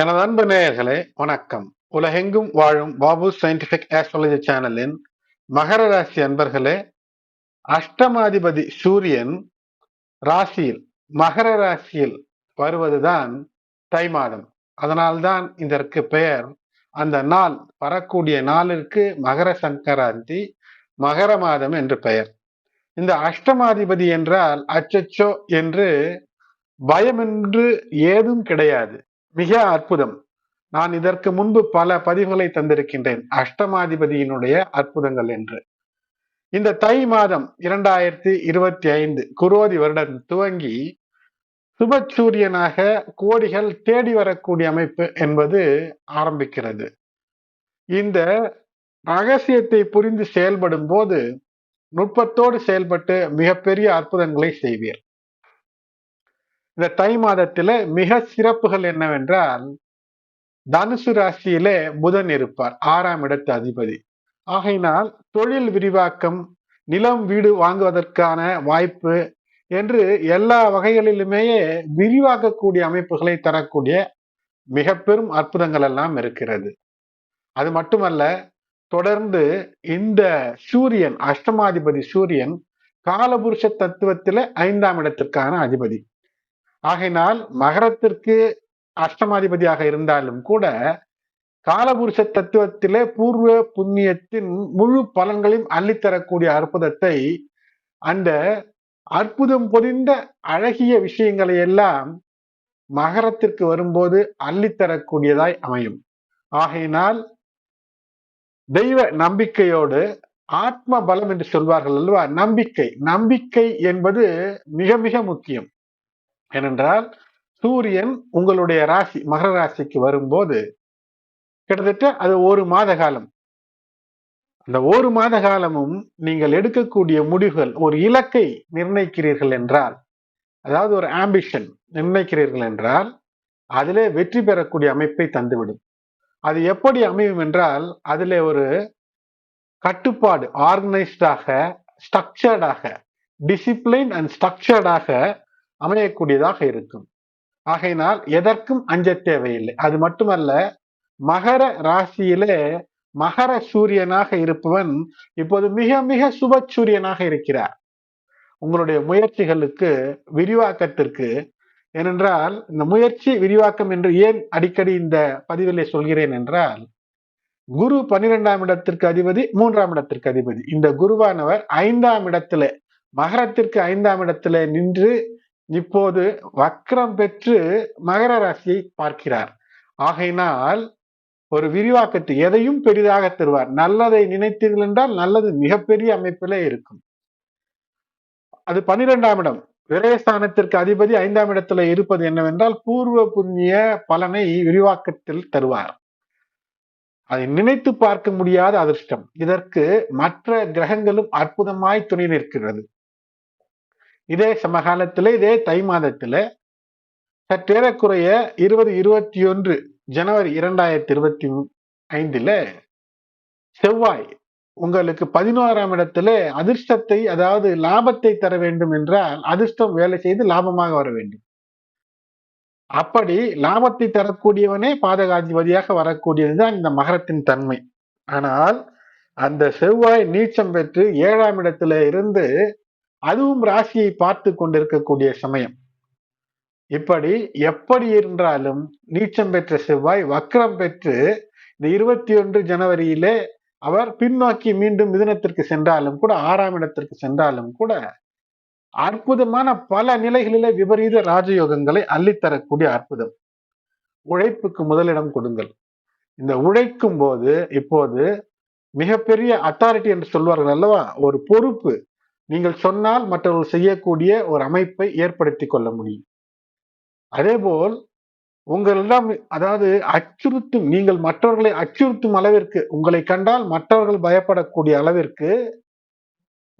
எனது அன்பு நேயர்களே வணக்கம். உலகெங்கும் வாழும் பாபு சயின்டிபிக் ஆஸ்ட்ராலஜி சேனலின் மகர ராசி அன்பர்களே அஷ்டமாதிபதி சூரியன் ராசியில் மகர ராசியில் வருவதுதான் தை மாதம். அதனால்தான் இதற்கு பெயர். அந்த நாள் வரக்கூடிய நாளிற்கு மகர சங்கராந்தி மகர மாதம் என்று பெயர். இந்த அஷ்டமாதிபதி என்றால் அச்சச்சோ என்று பயமென்று ஏதும் கிடையாது. மிக அற்புதம். நான் இதற்கு முன்பு பல பதிவுகளை தந்திருக்கின்றேன். அஷ்டமாதிபதியினுடைய அற்புதங்கள் என்று. இந்த தை மாதம் இரண்டாயிரத்தி இருபத்தி ஐந்து குரோதி வருடம் துவங்கி சுபச்சூரியனாக கோடிகள் தேடி வரக்கூடிய அமைப்பு என்பது ஆரம்பிக்கிறது. இந்த ரகசியத்தை புரிந்து செயல்படும் போது நுட்பத்தோடு செயல்பட்டு மிகப்பெரிய அற்புதங்களை செய்வீர். இந்த தை மாதத்தில மிக சிறப்புகள் என்னவென்றால் தனுசு ராசியிலே புதன் இருப்பார் ஆறாம் இடத்து அதிபதி. ஆகையினால் தொழில் விரிவாக்கம் நிலம் வீடு வாங்குவதற்கான வாய்ப்பு என்று எல்லா வகைகளிலுமே விரிவாக்கக்கூடிய அமைப்புகளை தரக்கூடிய மிக பெரும் அற்புதங்கள் எல்லாம் இருக்கிறது. அது மட்டுமல்ல தொடர்ந்து இந்த சூரியன் அஷ்டமாதிபதி சூரியன் காலபுருஷ தத்துவத்தில ஐந்தாம் இடத்திற்கான அதிபதி. ஆகையினால் மகரத்திற்கு அஷ்டமாதிபதியாக இருந்தாலும் கூட காலபுருஷ தத்துவத்திலே பூர்வ புண்ணியத்தின் முழு பலன்களையும் அள்ளித்தரக்கூடிய அற்புதத்தை அந்த அற்புதம் பொதிந்த அழகிய விஷயங்களை எல்லாம் மகரத்திற்கு வரும்போது அள்ளித்தரக்கூடியதாய் அமையும். ஆகையினால் தெய்வ நம்பிக்கையோடு ஆத்ம பலம் என்று சொல்வார்கள் அல்லவா? நம்பிக்கை. நம்பிக்கை என்பது மிக மிக முக்கியம். ஏனென்றால் சூரியன் உங்களுடைய ராசி மகர ராசிக்கு வரும்போது கிட்டத்தட்ட அது ஒரு மாத காலம். அந்த ஒரு மாத காலமும் நீங்கள் எடுக்கக்கூடிய முடிவுகள் ஒரு இலக்கை நிர்ணயிக்கிறீர்கள் என்றால் அதாவது ஒரு ஆம்பிஷன் நிர்ணயிக்கிறீர்கள் என்றால் அதிலே வெற்றி பெறக்கூடிய அமைப்பை தந்துவிடும். அது எப்படி அமையும் என்றால் அதிலே ஒரு கட்டுப்பாடு ஆர்கனைஸ்டாக ஸ்ட்ரக்சர்டாக டிசிப்ளின் அண்ட் ஸ்ட்ரக்சர்டாக அமையக்கூடியதாக இருக்கும். ஆகையினால் எதற்கும் அஞ்ச தேவையில்லை. அது மட்டுமல்ல மகர ராசியிலே மகர சூரியனாக இருப்பவன் இப்போது மிக மிக சுப சூரியனாக இருக்கிறார். உங்களுடைய முயற்சிகளுக்கு விரிவாக்கத்திற்கு ஏனென்றால் இந்த முயற்சி விரிவாக்கம் என்று ஏன் அடிக்கடி இந்த பதிவிலே சொல்கிறேன் என்றால் குரு பன்னிரெண்டாம் இடத்திற்கு அதிபதி மூன்றாம் இடத்திற்கு அதிபதி. இந்த குருவானவர் ஐந்தாம் இடத்துல மகரத்திற்கு ஐந்தாம் இடத்துல நின்று இப்போது வக்ரம் பெற்று மகர ராசியை பார்க்கிறார். ஆகையினால் ஒரு விரிவாக்கத்தை எதையும் பெரிதாக தருவார். நல்லதை நினைத்தீர்கள் என்றால் நல்லது மிகப்பெரிய அமைப்பிலே இருக்கும். அது பனிரெண்டாம் இடம். விரயஸ்தானத்திற்கு அதிபதி ஐந்தாம் இடத்துல இருப்பது என்னவென்றால் பூர்வ புண்ணிய பலனை விரிவாக்கத்தில் தருவார். அதை நினைத்து பார்க்க முடியாத அதிர்ஷ்டம். இதற்கு மற்ற கிரகங்களும் அற்புதமாய் துணை நிற்கிறது. இதே சமகாலத்துல இதே தை மாதத்துல சற்றேறக்குறைய இருபது இருபத்தி ஒன்று ஜனவரி இரண்டாயிரத்தி இருபத்தி ஐந்துல செவ்வாய் உங்களுக்கு பதினோராம் இடத்துல அதிர்ஷ்டத்தை அதாவது லாபத்தை தர வேண்டும் என்றால் அதிர்ஷ்டம் வேலை செய்து லாபமாக வர வேண்டும். அப்படி லாபத்தை தரக்கூடியவனே பாதகாதிபதியாக வரக்கூடியதுதான் இந்த மகரத்தின் தன்மை. ஆனால் அந்த செவ்வாய் நீச்சம் பெற்று ஏழாம் இடத்துல இருந்து அதுவும் ராசியை பார்த்து கொண்டிருக்கக்கூடிய சமயம். இப்படி எப்படி என்றாலும் நீச்சம் பெற்ற செவ்வாய் வக்ரம் பெற்று இந்த இருபத்தி ஒன்று ஜனவரியிலே அவர் பின்னோக்கி மீண்டும் மிதனத்திற்கு சென்றாலும் கூட ஆறாம் இடத்திற்கு சென்றாலும் கூட அற்புதமான பல நிலைகளிலே விபரீத ராஜயோகங்களை அள்ளித்தரக்கூடிய அற்புதம். உழைப்புக்கு முதலிடம் கொடுங்கள். இந்த உழைக்கும் போது இப்போது மிகப்பெரிய அத்தாரிட்டி என்று சொல்வார்கள் அல்லவா? ஒரு பொறுப்பு. நீங்கள் சொன்னால் மற்றவர்கள் செய்யக்கூடிய ஒரு அமைப்பை ஏற்படுத்தி கொள்ள முடியும். அதேபோல் உங்களிடம் அதாவது அச்சுறுத்தும் நீங்கள் மற்றவர்களை அச்சுறுத்தும் அளவிற்கு உங்களை கண்டால் மற்றவர்கள் பயப்படக்கூடிய அளவிற்கு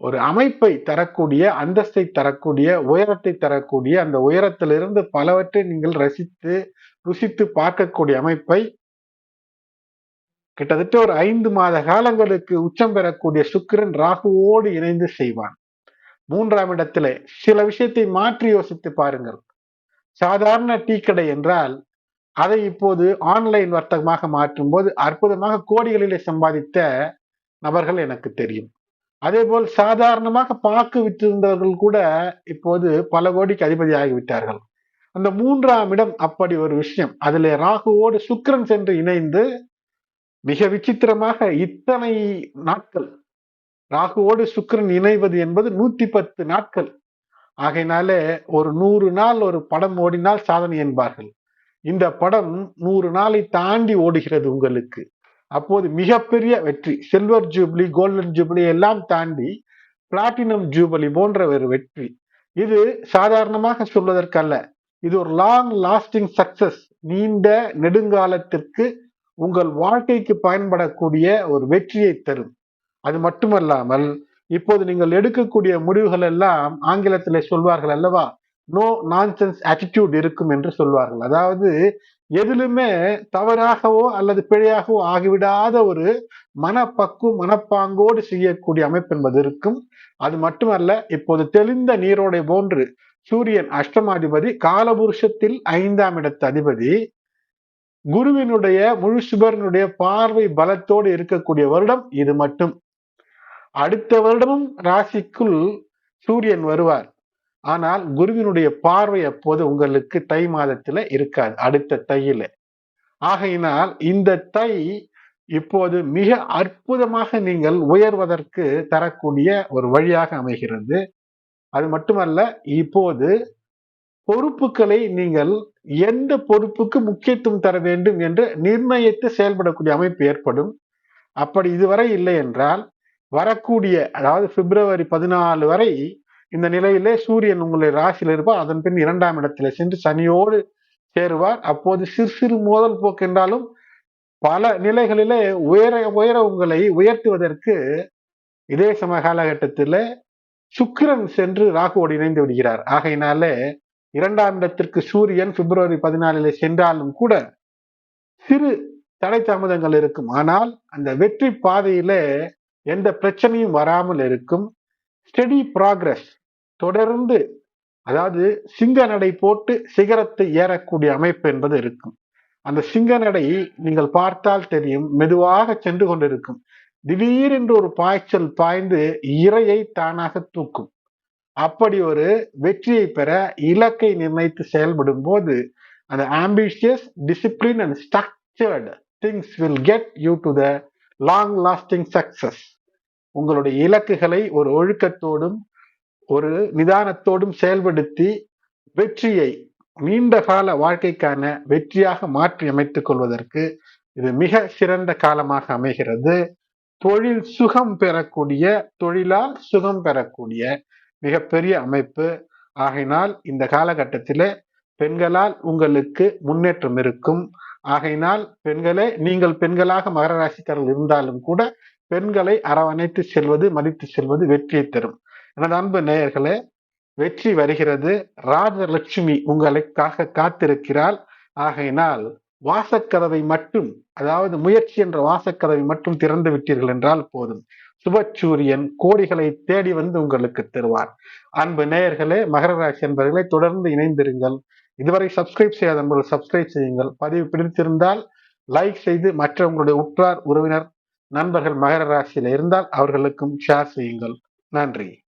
ஒரு அமைப்பை தரக்கூடிய அந்தஸ்தை தரக்கூடிய உயரத்தை தரக்கூடிய அந்த உயரத்திலிருந்து பலவற்றை நீங்கள் ரசித்து ருசித்து பார்க்கக்கூடிய அமைப்பை கிட்டத்தட்ட ஒரு ஐந்து மாத காலங்களுக்கு உச்சம் பெறக்கூடிய சுக்கிரன் ராகுவோடு இணைந்து செய்வான். மூன்றாம் இடத்திலே சில விஷயத்தை மாற்றி யோசித்து பாருங்கள். சாதாரண டீ கடை என்றால் அதை இப்போது ஆன்லைன் வர்த்தகமாக மாற்றும் போது அற்புதமாக கோடிகளிலே சம்பாதித்த நபர்கள் எனக்கு தெரியும். அதே போல் சாதாரணமாக பாக்கு விற்றிருந்தவர்கள் கூட இப்போது பல கோடிக்கு அதிபதி ஆகிவிட்டார்கள் அந்த மூன்றாம் இடம் அப்படி ஒரு விஷயம். அதிலே ராகுவோடு சுக்கிரன் சென்று இணைந்து மிக விசித்திரமாக இத்தனை நாட்கள். ராகுவோடு சுக்கிரன் இணைவது என்பது நூத்தி பத்து நாட்கள். ஆகையினாலே ஒரு நூறு நாள் ஒரு படம் ஓடினால் சாதனை என்பார்கள். இந்த படம் நூறு நாளை தாண்டி ஓடுகிறது உங்களுக்கு. அப்போது மிகப்பெரிய வெற்றி. சில்வர் ஜூப்ளி கோல்டன் ஜூப்ளி எல்லாம் தாண்டி பிளாட்டினம் ஜூபிலி போன்ற ஒரு வெற்றி. இது சாதாரணமாக சொல்வதற்கல்ல. இது ஒரு லாங் லாஸ்டிங் சக்சஸ் நீண்ட நெடுங்காலத்திற்கு உங்கள் வாழ்க்கைக்கு பயன்படக்கூடிய ஒரு வெற்றியை தரும். அது மட்டுமல்லாமல் இப்போது நீங்கள் எடுக்கக்கூடிய முடிவுகள் எல்லாம் ஆங்கிலத்தில் சொல்வார்கள் அல்லவா? நோ நான்சென்ஸ் ஆட்டிடியூட் இருக்கும் என்று சொல்வார்கள். அதாவது எதிலுமே தவறாகவோ அல்லது பிழையாகவோ ஆகிவிடாத ஒரு மனப்பக்குவம் மனப்பாங்கோடு செய்யக்கூடிய அமைப்பு என்பது இருக்கும். அது மட்டுமல்ல இப்போது தெளிந்த நீரோடை போன்று சூரியன் அஷ்டமாதிபதி காலபுருஷத்தில் ஐந்தாம் இடத்து அதிபதி குருவினுடைய முழு சுபரனுடைய பார்வை பலத்தோடு இருக்கக்கூடிய வருடம் இது மட்டும். அடுத்த வருடமும் ராசிக்குள் சூரியன் வருவார். ஆனால் குருவினுடைய பார்வை அப்போது உங்களுக்கு தை மாதத்துல இருக்காது அடுத்த தையில. ஆகையினால் இந்த தை இப்போது மிக அற்புதமாக நீங்கள் உயர்வதற்கு தரக்கூடிய ஒரு வழியாக அமைகிறது. அது மட்டுமல்ல இப்போது பொறுப்புகளை நீங்கள் எந்த பொறுப்புக்கு முக்கியத்துவம் தர வேண்டும் என்று நிர்ணயித்து செயல்படக்கூடிய அமைப்பு ஏற்படும். அப்படி இதுவரை இல்லை என்றால் வரக்கூடிய அதாவது பிப்ரவரி பதினாலு வரை இந்த நிலையிலே சூரியன் உங்களுடைய ராசியில் இருப்பார். அதன் பின் இரண்டாம் இடத்துல சென்று சனியோடு சேருவார். அப்போது சிறு சிறு மோதல் போக்கென்றாலும் பல நிலைகளிலே உயர உயர உங்களை உயர்த்துவதற்கு இதே சம காலகட்டத்தில் சுக்கிரன் சென்று ராகுவோடு இணைந்து விடுகிறார். ஆகையினாலே இரண்டாம் இடத்திற்கு சூரியன் பிப்ரவரி பதினாலிலே சென்றாலும் கூட சிறு தடை தாமதங்கள் இருக்கும். ஆனால் அந்த வெற்றி பாதையில எந்த பிரச்சனையும் வராமல் இருக்கும். ஸ்டெடி ப்ராக்ரஸ் தொடர்ந்து அதாவது சிங்க நடை போட்டு சிகரத்தை ஏறக்கூடிய அமைப்பு என்பது இருக்கும். அந்த சிங்க நடை நீங்கள் பார்த்தால் தெரியும் மெதுவாக சென்று கொண்டிருக்கும். திடீரென்று ஒரு பாய்ச்சல் பாய்ந்து இறையை தானாக தூக்கும். அப்படி ஒரு வெற்றியை பெற இலக்கை நிர்ணயித்து செயல்படும் போது அந்த ambitious discipline and structured things will get you to the long lasting success உங்களுடைய இலக்குகளை ஒரு ஒழுக்கத்தோடும் ஒரு நிதானத்தோடும் செயல்படுத்தி வெற்றியை நீண்ட கால வாழ்க்கைக்கான வெற்றியாக மாற்றி அமைத்துக் கொள்வதற்கு இது மிக சிறந்த காலமாக அமைகிறது. தொழில் சுகம் பெறக்கூடிய தொழிலால் சுகம் பெறக்கூடிய மிகப்பெரிய அமைப்பு. ஆகையினால் இந்த காலகட்டத்தில் பெண்களால் உங்களுக்கு முன்னேற்றம் இருக்கும். ஆகையினால் பெண்களே நீங்கள் பெண்களாக மகர ராசிக்காரர்கள் இருந்தாலும் கூட பெண்களை அரவணைத்து செல்வது மதித்து செல்வது வெற்றியை தரும். எனது அன்பு நேயர்களே வெற்றி வருகிறது. ராஜலட்சுமி உங்களுக்காக காத்திருக்கிறாள். ஆகையினால் வாசக்கதவை மட்டும் அதாவது முயற்சி என்ற வாசக்கதவை மட்டும் திறந்து விட்டீர்கள் என்றால் போதும். சுபச்சூரியன் கோடிகளை தேடி வந்து உங்களுக்கு தருவார். அன்பு நேயர்களே மகர ராசி என்பவர்களை தொடர்ந்து இணைந்திருங்கள். இதுவரை சப்ஸ்கிரைப் செய்யாத நண்பர்கள் சப்ஸ்கிரைப் செய்யுங்கள். பதிவு பிடித்திருந்தால் லைக் செய்து மற்ற உங்களுடைய உற்றார் உறவினர் நண்பர்கள் மகர ராசியில இருந்தால் அவர்களுக்கும் ஷேர் செய்யுங்கள். நன்றி.